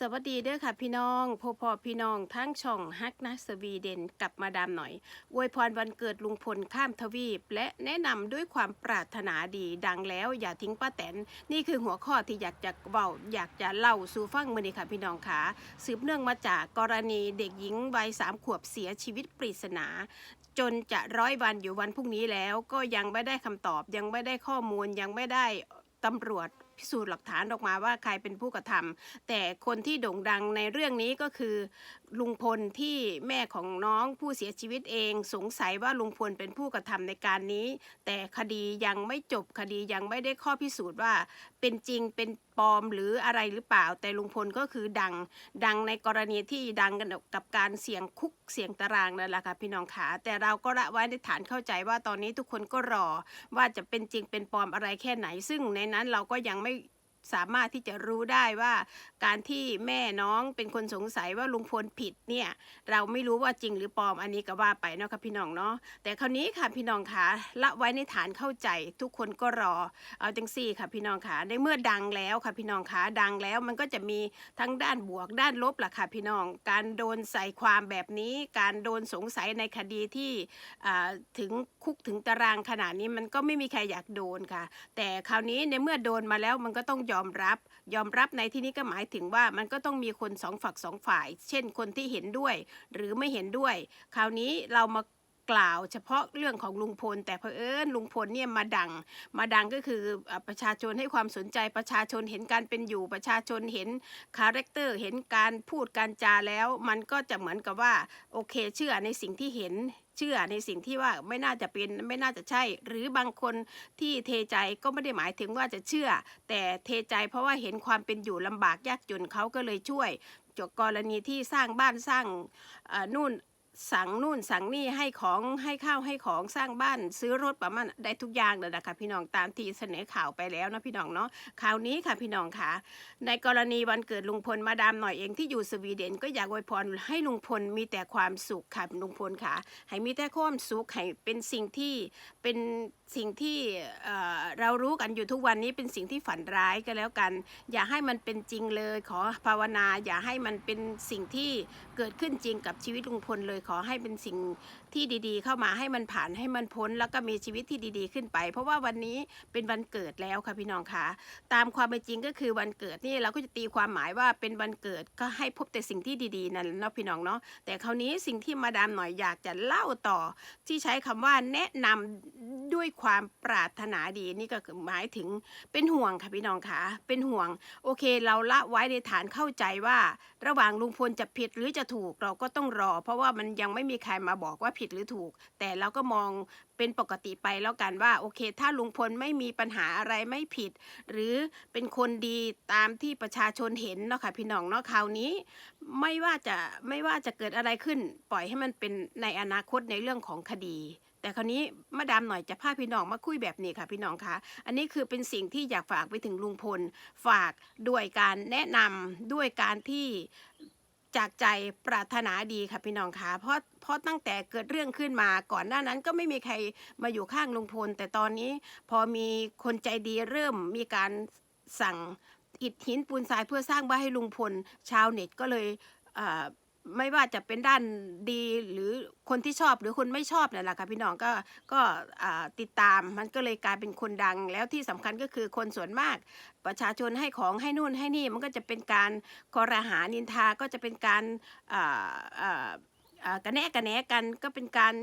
สวัสดีเด้อค่ะพี่น้องพ่อพ่อพี่น้องทั้งช่องฮักนะสวีเดนกับมาดามหน่อยอวยพรวันเกิดลุงพลข้ามทวีป และแนะนำด้วยความปรารถนาดีดังแล้วอย่าทิ้งป้าแตน นี่คือหัวข้อที่อยากจะเบาอยากจะเล่าสู่ฟังมือนี้ค่ะพี่น้องค่ะสืบเนื่องมาจากกรณีเด็กหญิงวัยสามขวบเสียชีวิตปริศนาจนจะร้อยวันอยู่วันพรุ่งนี้แล้วก็ยังไม่ได้คำตอบยังไม่ได้ข้อมูลยังไม่ได้ตำรวจ พิสูจน์หลักฐานออกมาว่าใครเป็นผู้กระทำแต่คนที่โด่งดังในเรื่องนี้ก็คือ ลุงพลที่แม่ของน้องผู้เสียชีวิตเอง สงสัยว่าลุงพลเป็นผู้กระทำในการนี้ แต่คดียังไม่จบคดียังไม่ได้ข้อพิสูจน์ว่า เป็นจริงเป็นปลอมหรืออะไรหรือเปล่า แต่ลุงพลก็คือดัง ดังในกรณีที่ดังกันกับการเสี่ยงคุกเสี่ยงตารางนั่นแหละค่ะพี่น้องขาแต่เราก็ละไว้ในฐานเข้าใจว่าตอนนี้ทุกคนก็รอ ว่าจะเป็นจริงเป็นปลอมอะไรแค่ไหน ซึ่งในนั้นเราก็ยังไม่ สามารถที่จะรู้ได้ว่า การที่แม่น้องเป็นคนสงสัยว่าลุงพลผิดเนี่ยเราไม่รู้ว่าจริงหรือปลอมอันนี้ก็ว่าไปเนาะค่ะพี่น้องเนาะแต่คราวนี้ค่ะพี่น้องคะละไว้ในฐานเข้าใจทุกคนก็รอเอาจังซี่ค่ะพี่น้องคะในเมื่อดังแล้วค่ะพี่น้องคะดังแล้วมันก็จะมีทั้งด้านบวกด้านลบล่ะค่ะพี่น้อง การโดนใส่ความแบบนี้ การโดนสงสัยในคดีที่ถึงคุกถึงตารางขนาดนี้มันก็ไม่มีใครอยากโดนค่ะ แต่คราวนี้ในเมื่อโดนมาแล้วมันก็ต้องยอมอมรับ ยอมรับในที่นี้ก็หมายถึงว่ามันก็ต้องมีคนสองฝักสองฝ่าย เช่นคนที่เห็นด้วย หรือไม่เห็นด้วย คราวนี้เรามา กล่าวเฉพาะเรื่องของลุงพล แต่เผอิญลุงพลเนี่ยมาดัง มาดังก็คือประชาชนให้ความสนใจประชาชนเห็นการเป็นอยู่ประชาชนเห็นคาแรคเตอร์เห็นการพูดการจาแล้ว มันก็จะเหมือนกับว่าโอเคเชื่อในสิ่งที่เห็นเชื่อในสิ่งที่ว่าไม่น่าจะเป็นไม่น่าจะใช่ หรือบางคนที่เทใจก็ไม่ได้หมายถึงว่าจะเชื่อ แต่เทใจเพราะว่าเห็นความเป็นอยู่ลำบากยากจนเขาก็เลยช่วยจกกรณีที่สร้างบ้านสร้างนู่น สั่งนู่นสั่งนี่ให้ของให้ข้าวให้ของสร้างบ้าน ซื้อรถประมาณได้ทุกอย่างเลยนะคะพี่น้องตามที่เสนอข่าวไปแล้วนะพี่น้องเนาะข่าวนี้ค่ะพี่น้องค่ะ ในกรณีวันเกิดลุงพลมาดามหน่อยเองที่อยู่สวีเดน ก็อยากอวยพรให้ลุงพลมีแต่ความสุขค่ะลุงพลค่ะ ให้มีแต่ความสุขให้เป็นสิ่งที่เป็นสิ่งที่เเรารู้กันอยู่ทุกวันนี้เป็นสิ่งที่ฝันร้ายก็แล้วกัน อย่าให้มันเป็นจริงเลย ขอภาวนา อย่าให้มันเป็นสิ่งที่เกิดขึ้นจริงกับชีวิตลุงพลเลยขอให้เป็นสิ่ง ที่ดีๆ เข้ามาให้มันผ่านให้มันพ้น แล้วก็มีชีวิตที่ดีๆ ขึ้นไป เพราะว่าวันนี้เป็นวันเกิดแล้วค่ะพี่น้องคะตามความเป็นจริงก็คือวันเกิดนี่เราก็จะตีความหมายว่าเป็นวันเกิดก็ให้พบแต่สิ่งที่ดีๆนั่นเนาะพี่น้องเนาะแต่คราวนี้สิ่งที่มาดามหน่อยอยากจะเล่าต่อ ที่ใช้คำว่าแนะนำด้วยความปรารถนาดีนี่ก็หมายถึงเป็นห่วงค่ะพี่น้องคะเป็นห่วง โอเค เราละไว้ในฐานเข้าใจว่า ระหว่างลุงพลจะผิดหรือจะถูกเราก็ต้องรอ เพราะว่ามันยังไม่มีใครมาบอกว่าผิดหรือถูก แต่เราก็มองเป็นปกติไปแล้วกันว่าโอเค ถ้าลุงพลไม่มีปัญหาอะไรไม่ผิด หรือเป็นคนดีตามที่ประชาชนเห็นเนาะค่ะพี่น้องเนาะคราวนี้ ไม่ว่าจะไม่ว่าจะเกิดอะไรขึ้น ปล่อยให้มันเป็นในอนาคตในเรื่องของคดีแต่คราวนี้มาดามหน่อยจะพาพี่น้องมาคุยแบบนี้ค่ะพี่น้องคะ อันนี้คือเป็นสิ่งที่อยากฝากไปถึงลุงพล ฝากด้วยการแนะนำด้วยการที่ จากใจปรารถนาดีค่ะพี่น้องคะเพราะเพราะตั้งแต่เกิดเรื่องขึ้นมาก่อนหน้านั้นก็ไม่มีใครมาอยู่ข้างลุงพล แต่ตอนนี้พอมีคนใจดีเริ่มมีการสั่งอิฐหินปูนทรายเพื่อสร้างบ้านให้ลุงพล ชาวเน็ตก็เลยเไม่ว่าจะเป็นด้านดีหรือคนที่ชอบหรือคนไม่ชอบนั่นแหละค่ะพี่น้องก็ก็ติดตามมันก็เลยกลายเป็นคนดัง แล้วที่สำคัญก็คือคนส่วนมาก ประชาชนให้ของให้นู่นให้นี่มันก็จะเป็นการคอรหานินทาก็จะเป็นการอ่าอ่า กระแนะกระแหนกันก็เป็นการ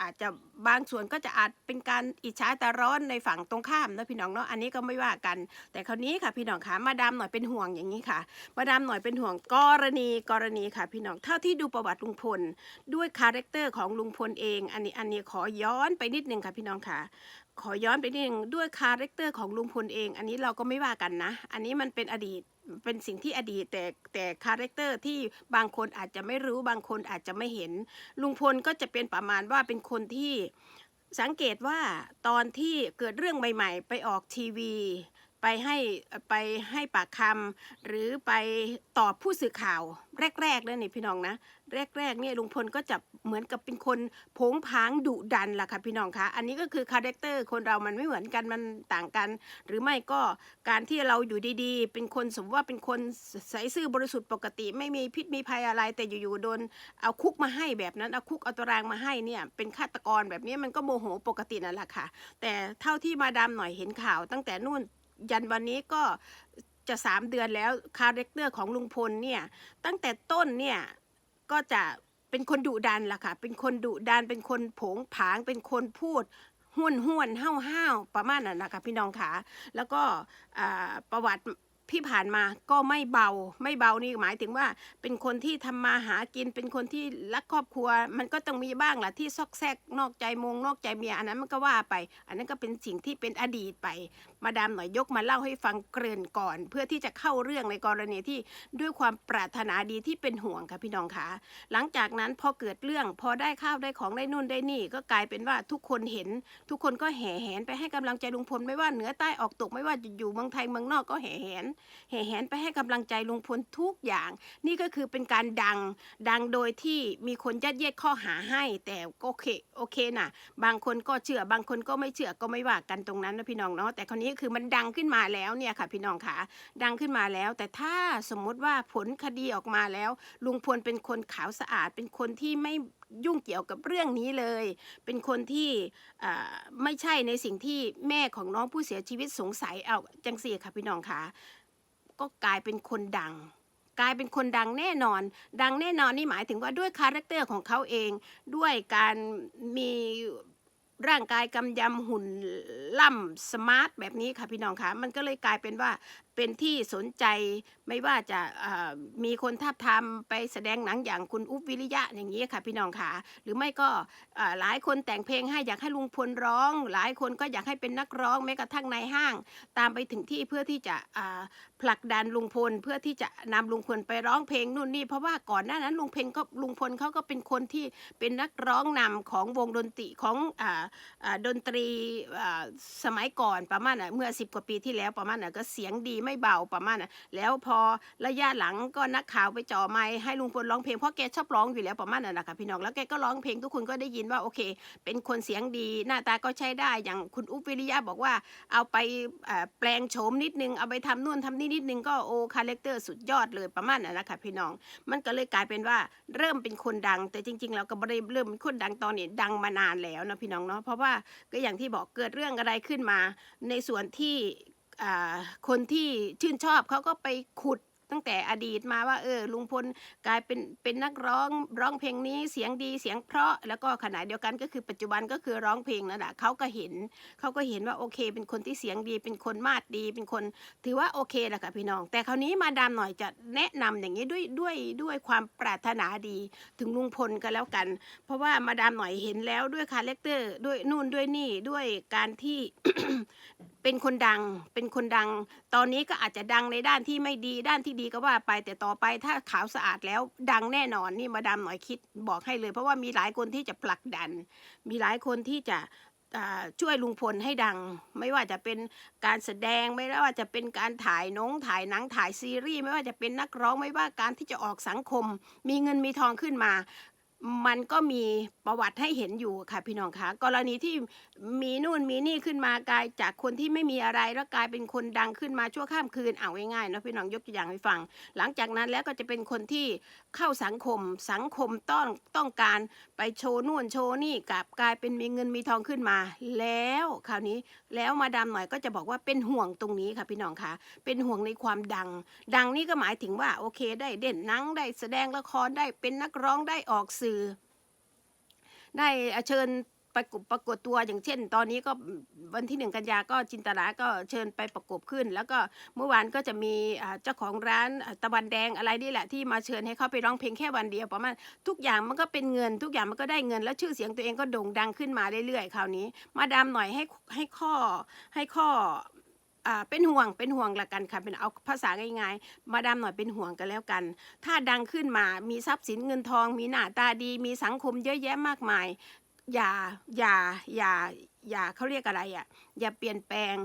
อาจจะบางส่วนก็จะอาจเป็นการอิจฉาตาร้อนในฝั่งตรงข้ามนะพี่น้องเนาะอันนี้ก็ไม่ว่ากัน แต่คราวนี้ค่ะพี่น้องคะมาดามหน่อยเป็นห่วงอย่างนี้ค่ะ มาดามหน่อยเป็นห่วงกรณีกรณีค่ะพี่น้องเท่าที่ดูประวัติลุงพล ด้วยคาแรคเตอร์ของลุงพลเอง อันนี้อันนี้ขอย้อนไปนิดนึงค่ะพี่น้องค่ะขอย้อนไปนิดนึงด้วยคาแรคเตอร์ของลุงพลเอง อันนี้เราก็ไม่ว่ากันนะ อันนี้มันเป็นอดีต เป็นสิ่งที่อดีตแต่แต่คาแรคเตอร์ที่บางคนอาจจะไม่รู้บางคนอาจจะไม่เห็น ลุงพลก็จะเป็นประมาณว่าเป็นคนที่สังเกตว่าตอนที่เกิดเรื่องใหม่ ๆ ไปออกทีวี ไปให้ไปให้ปากคำหรือไปตอบผู้สื่อข่าวแรกๆเลยนี่พี่น้องนะ แรกๆเนี่ยลุงพลก็จะเหมือนกับเป็นคนผงผางดุดันล่ะค่ะพี่น้องคะอันนี้ก็คือคาแรคเตอร์คนเรามันไม่เหมือนกันมันต่างกัน หรือไม่ก็การที่เราอยู่ดีๆ เป็นคนสมมติว่าเป็นคนใสซื่อบริสุทธิ์ปกติ ไม่มีพิษมีภัยอะไร แต่อยู่ๆโดนเอาคุกมาให้แบบนั้นเอาคุกเอาตารางมาให้เนี่ยเป็นฆาตกรแบบนี้มันก็โมโหปกตินั่นแหละค่ะ แต่เท่าที่มาดามหน่อยเห็นข่าว ตั้งแต่นู่น ยันวันนี้ก็จะสามเดือนแล้วคาแรคเตอร์ของลุงพลเนี่ยตั้งแต่ต้นเนี่ยก็จะเป็นคนดุดันล่ะค่ะ เป็นคนดุดัน เป็นคนผงผาง เป็นคนพูดห้วนห้วนห้าวห้าวประมาณนั้นนะคะพี่น้องขาแล้วก็ประวัติ ที่ผ่านมาก็ไม่เบา ไม่เบานี่หมายถึงว่า เป็นคนที่ทำมาหากิน เป็นคนที่รักครอบครัว มันก็ต้องมีบ้างแหละที่ซอกแซกนอกใจมงนอกใจเมียอันนั้นมันก็ว่าไป อันนั้นก็เป็นสิ่งที่เป็นอดีตไป มาดามหน่อยยกมาเล่าให้ฟังเกริ่นก่อน เพื่อที่จะเข้าเรื่องในกรณีที่ด้วยความปรารถนาดีที่เป็นห่วงค่ะพี่น้องคะหลังจากนั้นพอเกิดเรื่องพอได้ข้าวได้ของได้นู่นได้นี่ ก็กลายเป็นว่าทุกคนเห็น ทุกคนก็แห่แหนไปให้กำลังใจลุงพลไม่ว่าเหนือใต้ออกตกไม่ว่าจะอยู่เมืองไทยเมืองนอกก็แห่แหนแห่แหนไปให้กำลังใจลุงพลทุกอย่าง นี่ก็คือเป็นการดังดังโดยที่มีคนยัดเยียดข้อหาให้แต่ก็โอเคโอเคนะบางคนก็เชื่อบางคนก็ไม่เชื่อก็ไม่ว่ากันตรงนั้นนะพี่น้องเนาะแต่คราวนี้คือมันดังขึ้นมาแล้วเนี่ยค่ะ พี่น้องค่ะดังขึ้นมาแล้ว แต่ถ้าสมมุติว่าผลคดีออกมาแล้ว ลุงพลเป็นคนขาวสะอาด เป็นคนที่ไม่ยุ่งเกี่ยวกับเรื่องนี้เลย เป็นคนที่ไม่ใช่ในสิ่งที่แม่ของน้องผู้เสียชีวิตสงสัยเอาจังสี่ค่ะพี่น้องค่ะ ก็กลายเป็นคนดัง กลายเป็นคนดังแน่นอน ดังแน่นอนนี่หมายถึงว่าด้วยคาแรคเตอร์ของเขาเอง ด้วยการมีร่างกายกำยำหุ่นล่ำสมาร์ทแบบนี้ค่ะพี่น้องคะมันก็เลยกลายเป็นว่า เป็นที่สนใจไม่ว่าจะมีคนทับทามไปแสดงหนังอย่างคุณอุ๊บวิริยะอย่างนี้ค่ะพี่น้องคะหรือไม่ก็หลายคนแต่งเพลงให้อยากให้ลุงพลร้อง หลายคนก็อยากให้เป็นนักร้องแม้กระทั่งในห้าง ตามไปถึงที่เพื่อที่จะผลักดันลุงพลเพื่อที่จะนำลุงพลไปร้องเพลงนู่นนี่เพราะว่าก่อนหน้านั้นลุงเพลก็ลุงพลเขาก็เป็นคนที่เป็นนักร้องนำของวงดนตรีของออดนตรีสมัยก่อนประมาณเมื่อสิบกว่าปีที่แล้วประมาณน่ะก็เสียงดีไม่เบาประมาณน่ะแล้วพอระยะหลังก็นักข่าวไปจ่อไมค์ให้ลุงพลร้องเพลงเพราะแกชอบร้องอยู่แล้วประมาณน่ะนะคะพี่น้องแล้วแกก็ร้องเพลงทุกคนก็ได้ยินว่าโอเค เป็นคนเสียงดีหน้าตาก็ใช้ได้อย่างคุณอุ๊บวิริยะบอกว่า เอาไปแปลงโฉมนิดนึงเอาไปทำนู่นทำนี่นิดนึงก็โอคาแรคเตอร์สุดยอดเลยประมาณนั้นนะคะพี่น้อง มันก็เลยกลายเป็นว่าเริ่มเป็นคนดัง แต่จริงๆเราก็ไม่ได้เริ่มเป็นคนดังตอนนี้ดังมานานแล้วนะพี่น้องเนาะเพราะว่าก็อย่างที่บอกเกิดเรื่องอะไรขึ้นมา ในส่วนที่ คนที่ชื่นชอบเขาก็ไปขุดตั้งแต่อดีตมาว่า เออลุงพลกลายเป็นเป็นนักร้องร้องเพลงนี้เสียงดีเสียงเพราะ แล้วก็ขณะเดียวกันก็คือปัจจุบันก็คือร้องเพลงนั่นแหละเขาก็เห็นเขาก็เห็นว่าโอเค เป็นคนที่เสียงดี เป็นคนมาดดี เป็นคน ถือว่าโอเคแหละค่ะพี่น้อง แต่คราวนี้มาดามหน่อยจะแนะนำอย่างนี้ด้วยด้วยด้วยความปรารถนาดีถึงลุงพลก็แล้วกัน เพราะว่ามาดามหน่อยเห็นแล้วด้วยคาแรคเตอร์ด้วยนู่นด้วยนี่ด้วยการที่ เป็นคนดัง เป็นคนดัง ตอนนี้ก็อาจจะดังในด้านที่ไม่ดีด้านที่ดีก็ว่าไป แต่ต่อไปถ้าขาวสะอาดแล้วดังแน่นอนนี่มาดามหน่อยคิดบอกให้เลย เพราะว่ามีหลายคนที่จะผลักดัน มีหลายคนที่จะช่วยลุงพลให้ดัง ไม่ว่าจะเป็นการแสดงไม่ว่าจะเป็นการถ่ายนงถ่ายหนังถ่ายซีรีส์ไม่ว่าจะเป็นนักร้องไม่ว่าการที่จะออกสังคม มีเงินมีทองขึ้นมา มันก็มีประวัติให้เห็นอยู่ค่ะพี่น้องคะกรณีที่มีนู่นมีนี่ขึ้นมากลายจากคนที่ไม่มีอะไรแล้วกลายเป็นคนดังขึ้นมาชั่วข้ามคืนเอาง่ายๆนะพี่น้องยกตัวอย่างให้ฟัง หลังจากนั้นแล้วก็จะเป็นคนที่เข้าสังคมสังคมต้องต้องการไปโชว์นู่นโชว์นี่กลับกลายเป็นมีเงินมีทองขึ้นมา แล้วคราวนี้แล้วมาดามหน่อยก็จะบอกว่าเป็นห่วงตรงนี้ค่ะพี่น้องคะเป็นห่วงในความดัง ดังนี่ก็หมายถึงว่าโอเคได้เด่นนังได้แสดงละครได้เป็นนักร้องได้ออกสื่อได้เชิญประกบประกวดตัวอย่างเช่น ตอนนี้ก็วันที่หนึ่งกันยาก็จินตลาก็เชิญไปประกบขึ้น แล้วก็เมื่อวานก็จะมีเจ้าของร้านตะวันแดงอะไรนี่แหละที่มาเชิญให้เขาไปร้องเพลงแค่วันเดียวประมาณทุกอย่างมันก็เป็นเงิน ทุกอย่างมันก็ได้เงิน แล้วชื่อเสียงตัวเองก็โด่งดังขึ้นมาเรื่อยๆคราวนี้ มาดามหน่อยให้ให้ข้อให้ข้อ อ่าเป็นห่วงเป็นห่วงละกันค่ะเป็นเอาภาษาง่ายๆ มาดามหน่อยเป็นห่วงกันแล้วกัน ถ้าดังขึ้นมามีทรัพย์สินเงินทอง มีหน้าตาดี มีสังคมเยอะแยะมากมาย อย่าอย่าอย่าอย่าเขาเรียกอะไรอะอย่าเปลี่ยนแปลง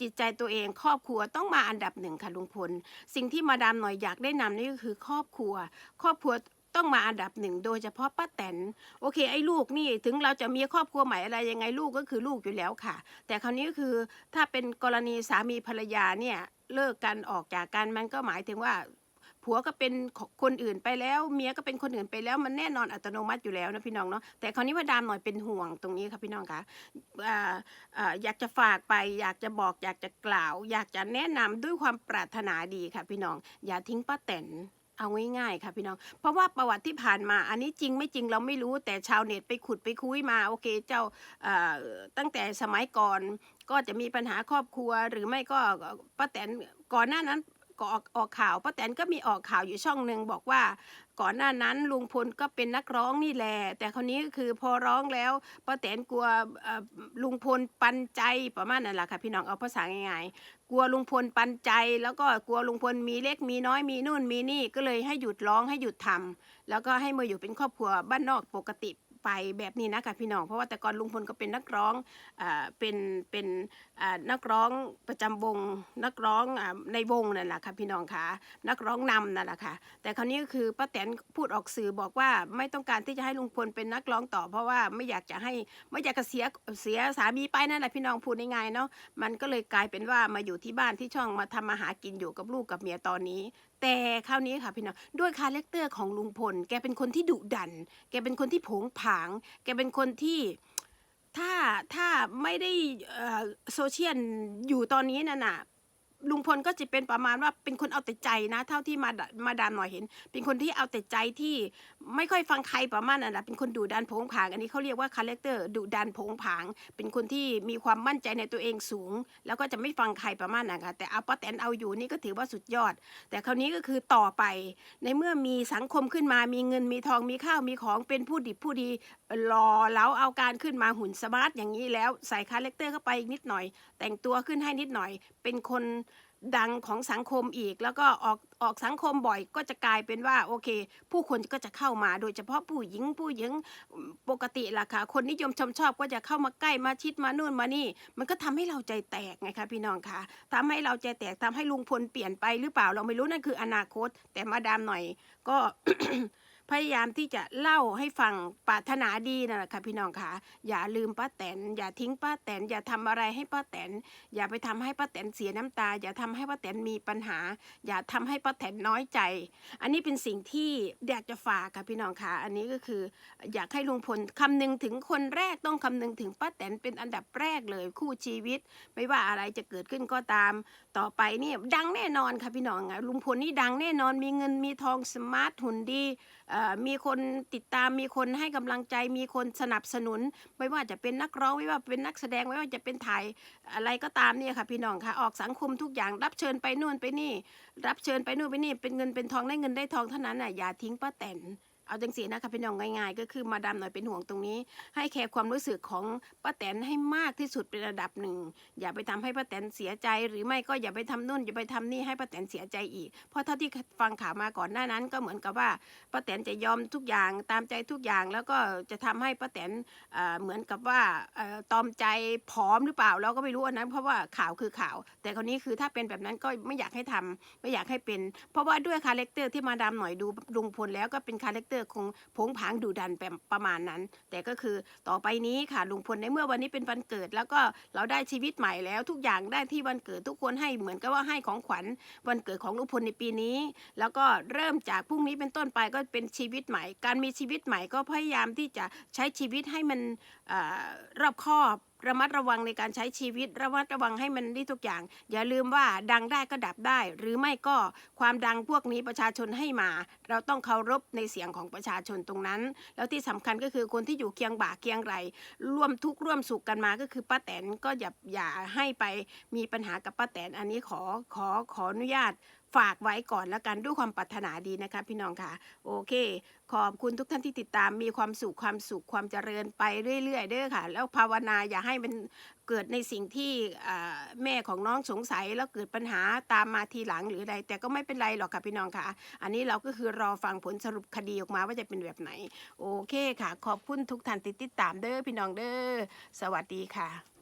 จิตใจตัวเองครอบครัวต้องมาอันดับหนึ่งค่ะลุงพล สิ่งที่มาดามหน่อยอยากได้นำนี่ก็คือครอบครัว ครอบครัว ต้องมาอันดับหนึ่งโดยเฉพาะป้าแตนโอเค ไอ้ลูกนี่ถึงเราจะมีครอบครัวใหม่อะไรยังไงลูกก็คือลูกอยู่แล้วค่ะ แต่คราวนี้ก็คือถ้าเป็นกรณีสามีภรรยาเนี่ยเลิกกันออกจากกันมันก็หมายถึงว่าผัวก็เป็นคนอื่นไปแล้วเมียก็เป็นคนอื่นไปแล้วมันแน่นอนอัตโนมัติอยู่แล้วนะพี่น้องเนาะแต่คราวนี้ว่าดามหน่อยเป็นห่วงตรงนี้ค่ะพี่น้องคะอ่าอ่าอยากจะฝากไป อยากจะบอก อยากจะกล่าว อยากจะแนะนำด้วยความปรารถนาดีค่ะพี่น้อง อย่าทิ้งป้าแตน เอาง่ายๆค่ะพี่น้อง เพราะว่าประวัติที่ผ่านมา อันนี้จริงไม่จริงเราไม่รู้แต่ชาวเน็ตไปขุดไปคุยมาโอเคเจ้าตั้งแต่สมัยก่อนก็จะมีปัญหาครอบครัว หรือไม่ก็ป้าแตนก่อนหน้านั้นก็ออกออกข่าวป้าแตนก็มีออกข่าวอยู่ช่องหนึ่งบอกว่า ก่อนหน้านั้นลุงพลก็เป็นนักร้องนี่แหละแต่คราวนี้ก็คือพอร้องแล้วป้าแตนกลัวลุงพลปันใจประมาณนั้นแหละค่ะพี่น้องเอาภาษาง่ายๆกลัวลุงพลปันใจ แล้วก็กลัวลุงพลมีเล็กมีน้อยมีนู่นมีนี่ก็เลยให้หยุดร้องให้หยุดทำแล้วก็ให้มาอยู่เป็นครอบครัวบ้านนอกปกติ ไปแบบนี้นะคะพี่น้องเพราะว่าแต่ก่อนลุงพลก็เป็นนักร้องอ่าเป็นเป็นอ่านักร้องประจำวงนักร้องอ่าในวงนั่นแหละค่ะพี่น้องค่ะนักร้องนำนั่นแหละค่ะแต่คราวนี้ก็คือป้าแตนพูดออกสื่อบอกว่าไม่ต้องการที่จะให้ลุงพลเป็นนักร้องต่อ เพราะว่าไม่อยากจะให้ไม่อยากจะเสียเสียสามีไปนั่นแหละพี่น้องพูดง่ายๆเนาะมันก็เลยกลายเป็นว่ามาอยู่ที่บ้านที่ช่องมาทำมาหากินอยู่กับลูกกับเมียตอนนี้แต่คราวนี้ค่ะพี่น้องด้วยคาแรคเตอร์ของลุงพล แกเป็นคนที่ดุดัน แกเป็นคนที่ผงผาง แกเป็นคนที่ถ้าถ้าไม่ได้โซเชียลอยู่ตอนนี้นั่นน่ะ ลุงพลก็จะเป็นประมาณว่าเป็นคนเอาแต่ใจนะ เท่าที่มามาดามหน่อยเห็น เป็นคนที่เอาแต่ใจที่ไม่ค่อยฟังใครประมาณนั้นแหละเป็นคนดุดันโผงผาง อันนี้เขาเรียกว่าคาแรคเตอร์ดุดันโผงผาง เป็นคนที่มีความมั่นใจในตัวเองสูง แล้วก็จะไม่ฟังใครประมาณนั้นค่ะแต่เอาป้าแตนเอาอยู่นี่ก็ถือว่าสุดยอด แต่คราวนี้ก็คือต่อไป ในเมื่อมีสังคมขึ้นมามีเงินมีทองมีข้าวมีของเป็นผู้ดิบผู้ดีรอแล้วเอาการขึ้นมาหุ่นสมาร์ทอย่างนี้แล้วใส่คาแรคเตอร์เข้าไปอีกนิดหน่อย แต่งตัวขึ้นให้นิดหน่อย เป็นคน ดังของสังคมอีก แล้วก็ออกออกสังคมบ่อยก็จะกลายเป็นว่าโอเค ผู้คนก็จะเข้ามา โดยเฉพาะผู้หญิงผู้หญิงปกติล่ะค่ะ คนนิยมชมชอบก็จะเข้ามาใกล้มาชิดมานู่นมานี่ มันก็ทำให้เราใจแตกไงคะพี่น้องคะทำให้เราใจแตกทำให้ลุงพลเปลี่ยนไปหรือเปล่าเราไม่รู้นั่นคืออนาคต แต่มาดามหน่อยก็ พยายามที่จะเล่าให้ฟังปรารถนาดีนั่นแหละค่ะพี่น้องคะอย่าลืมป้าแตน อย่าทิ้งป้าแตน อย่าทำอะไรให้ป้าแตน อย่าไปทำให้ป้าแตนเสียน้ำตา อย่าทำให้ป้าแตนมีปัญหา อย่าทำให้ป้าแตนน้อยใจ อันนี้เป็นสิ่งที่อยากจะฝากค่ะพี่น้องคะอันนี้ก็คือ อยากให้ลุงพลคำนึงถึงคนแรกต้องคำนึงถึงป้าแตนเป็นอันดับแรกเลยคู่ชีวิต ไม่ว่าอะไรจะเกิดขึ้นก็ตาม ต่อไปนี่ดังแน่นอนค่ะพี่น้องอะลุงพลนี่ดังแน่นอนมีเงินมีทองสมาร์ทหุ่นดีมีคนติดตามมีคนให้กำลังใจ มีคนสนับสนุน ไม่ว่าจะเป็นนักร้องไม่ว่าเป็นนักแสดงไม่ว่าจะเป็นถ่ายอะไรก็ตามเนี่ยค่ะพี่น้องค่ะออกสังคมทุกอย่างรับเชิญไปนู่นไปนี่ รับเชิญไปนู่นไปนี่เป็นเงินเป็นทองได้เงินได้ทองเท่านั้นน่ะอย่าทิ้งป้าแตน เอาจังสีนะคะพี่น้องง่ายๆ ก็คือมาดามหน่อยเป็นห่วงตรงนี้ ให้แคร์ความรู้สึกของป้าแตนให้มากที่สุดเป็นระดับหนึ่ง อย่าไปทำให้ป้าแตนเสียใจ หรือไม่ก็อย่าไปทำนู่นอย่าไปทำนี่ให้ป้าแตนเสียใจอีก เพราะเท่าที่ฟังข่าวมาก่อนหน้านั้น ก็เหมือนกับว่าป้าแตนจะยอมทุกอย่างตามใจทุกอย่างแล้วก็จะทำให้ป้าแตนเเหมือนกับว่าออตอมใจผอมหรือเปล่าเราก็ไม่รู้อันนั้น เพราะว่าข่าวคือข่าว แต่คราวนี้คือถ้าเป็นแบบนั้นก็ไม่อยากให้ทำไม่อยากให้เป็น เพราะว่าด้วยคาแรคเตอร์ที่มาดามหน่อยดูลุงพลแล้วก็เป็นคาแรคเตอร์คงผงผางดุดันแบบประมาณนั้น แต่ก็คือต่อไปนี้ค่ะลุงพลในเมื่อวันนี้เป็นวันเกิด แล้วก็เราได้ชีวิตใหม่แล้ว ทุกอย่างได้ที่วันเกิดทุกคนให้เหมือนกับว่าให้ของขวัญวันเกิดของลุงพลในปีนี้ แล้วก็เริ่มจากพรุ่งนี้เป็นต้นไปก็เป็นชีวิตใหม่ การมีชีวิตใหม่ก็พยายามที่จะใช้ชีวิตให้มันอรอบคอบ ระมัดระวังในการใช้ชีวิต ระมัดระวังให้มันได้ทุกอย่าง อย่าลืมว่าดังได้ก็ดับได้ หรือไม่ก็ความดังพวกนี้ประชาชนให้มา เราต้องเคารพในเสียงของประชาชนตรงนั้น แล้วที่สำคัญก็คือคนที่อยู่เคียงบ่าเคียงไหลร่วมทุกข์ร่วมสุขกันมาก็คือป้าแตนก็อย่าอย่าให้ไปมีปัญหากับป้าแตนอันนี้ขอขอขออนุญาตฝากไว้ก่อนแล้วกันด้วยความปรารถนาดีนะคะ พี่น้องค่ะ โอเค ขอบคุณทุกท่านที่ติดตามมีความสุขความสุขความเจริญไปเรื่อยๆเด้อค่ะ แล้วภาวนาอย่าให้มันเกิดในสิ่งที่แม่ของน้องสงสัยแล้วเกิดปัญหาตามมาทีหลังหรือใดแต่ก็ไม่เป็นไรหรอกค่ะพี่น้องค่ะ อันนี้เราก็คือรอฟังผลสรุปคดีออกมาว่าจะเป็นแบบไหน โอเคค่ะ ขอบคุณทุกท่านที่ติดตามเด้อพี่น้องเด้อสวัสดีค่ะ